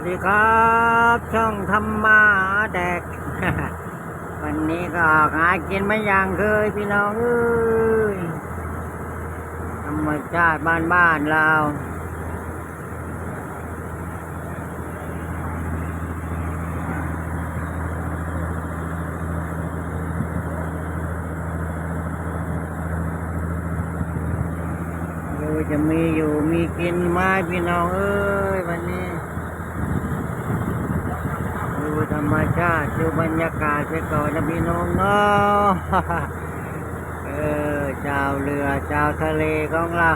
วัสดีครับ ช่องธรรมาแดก วันนี้ก็ออกหากินไม่อย่างเคยพี่น้องเอ้ยธรรมชาติบ้านบ้านเราดูจะมีอยู่มีกินไหมพี่น้องเอ้ยวันนี้ ดูธรรมชาติดูบรรยากาศไปก่อนนะพี่น้องเนาะเออเจ้าเรือเจ้าทะเลของเรา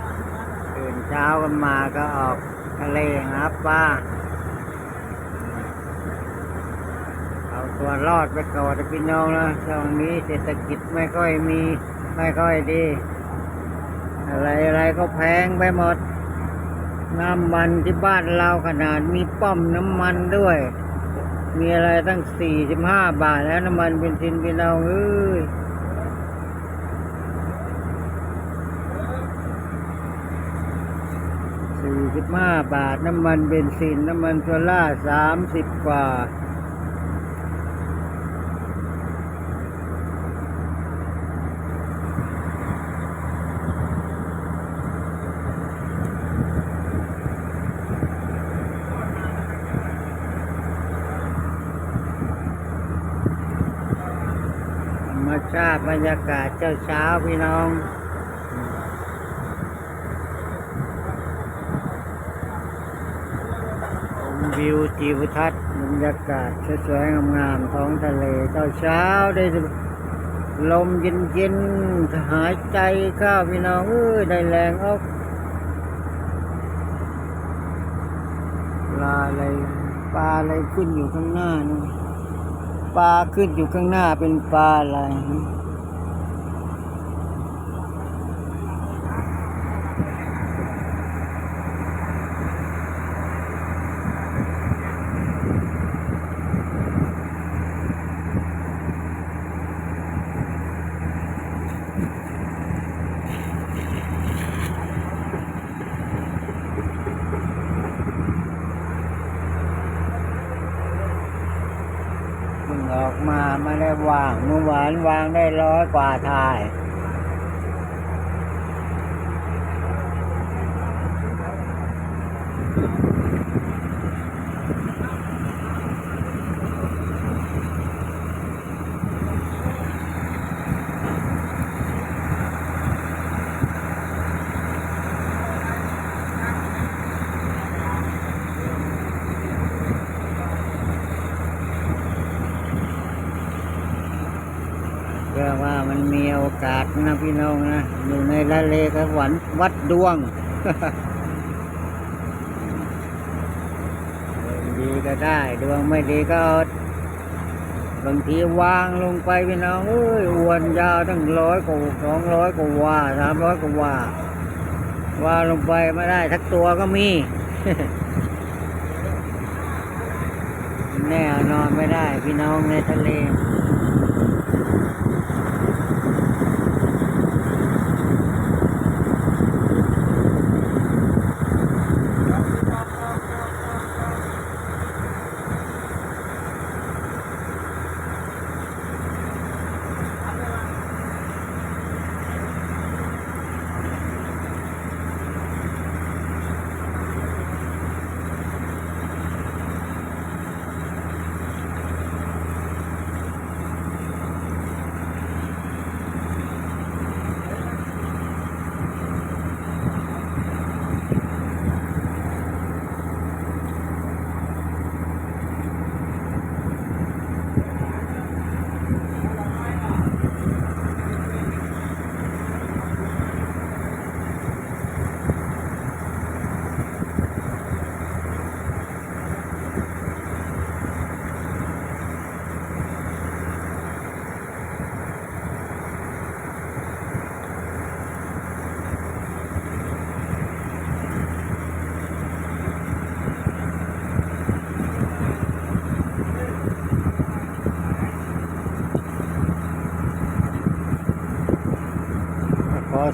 ตื่นเช้ากันมาก็ออกทะเลหาปลาเอาตัวรอดไปก่อนนะพี่น้องนะช่วงนี้เศรษฐกิจไม่ค่อยมีไม่ค่อยดี อะไรอะไรก็แพงไปหมดน้ำมันที่บ้านเราขนาดมีป้อมน้ำมันด้วย มีอะไรตั้งสี่สิบห้าบาทแล้วน้ำมันเบนซินเป็นเอาเอ้ยสี่สิบห้าบาท น้ำมันเบนซิน น้ำมันโซล่าสามสิบกว่า รมชาติบรรยากาศเช้าเช้าพี่น้องวิวทิวทัศน์บรรยากาศสวยๆงามๆท้องทะเลเช้าเช้าได้ลมเย็นๆหายใจข้าพี่น้องเอ้ยได้แรงออกปลาอะไรปลาอะไรขึ้นอยู่ข้างหน้านี่ ปลาขึ้นอยู่ข้างหน้าเป็นปลาอะไร ออกมาไม่ได้วางเมื่อวานวางได้ร้อยกว่าทาย เพื่อว่ามันมีโอกาสนะพี่น้องนะ อยู่ในทะเลกหวันวัดดวงดีก็ได้ ดวงไม่ดีก็บางทีวางลงไปพี่น้องเอ้ยอวนยาวตั้งร้อยกว่าสองร้อยกว่าสามร้อยกว่า ว่าว่าลงไปไม่ได้ทักตัวก็มี แน่นอนไม่ได้พี่น้องในทะเล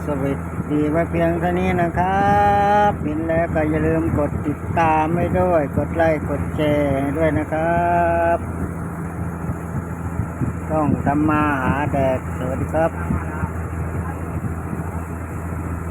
สวิตดีไว้เพียงเท่านี้นะครับมินแล้วก็อย่าลืมกดติดตามไว้ด้วย กดไลค์กดแชร์ด้วยนะครับ ต้องทำมาหาแดกสวัสดีครับ